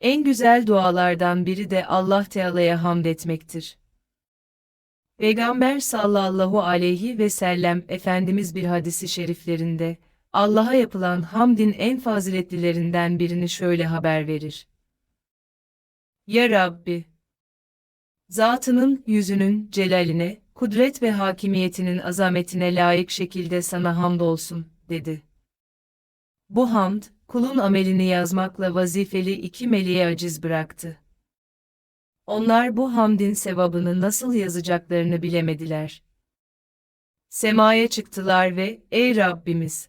En güzel dualardan biri de Allah Teala'ya hamd etmektir. Peygamber sallallahu aleyhi ve sellem Efendimiz bir hadisi şeriflerinde, Allah'a yapılan hamdin en faziletlilerinden birini şöyle haber verir. Ya Rabbi! Zatının, yüzünün celaline, kudret ve hakimiyetinin azametine layık şekilde sana hamdolsun, dedi. Bu hamd, kulun amelini yazmakla vazifeli iki meleği aciz bıraktı. Onlar bu hamdin sevabını nasıl yazacaklarını bilemediler. Semaya çıktılar ve, ey Rabbimiz!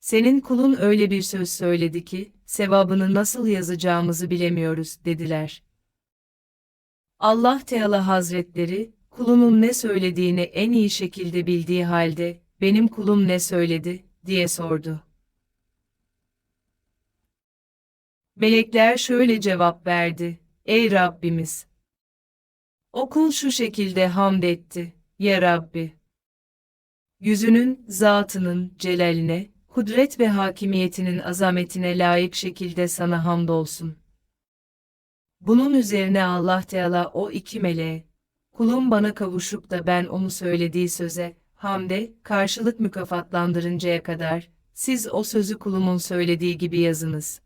Senin kulun öyle bir söz söyledi ki, sevabını nasıl yazacağımızı bilemiyoruz, dediler. Allah Teala Hazretleri, kulunun ne söylediğini en iyi şekilde bildiği halde, benim kulum ne söyledi, diye sordu. Melekler şöyle cevap verdi, Ey Rabbimiz! O kul şu şekilde hamd etti, Ya Rabbi! Yüzünün, zatının, celaline, kudret ve hakimiyetinin azametine layık şekilde sana hamdolsun. Bunun üzerine Allah Teala o iki meleğe, kulum bana kavuşup da ben onu söylediği söze, hamde, karşılık mükafatlandırıncaya kadar, siz o sözü kulumun söylediği gibi yazınız.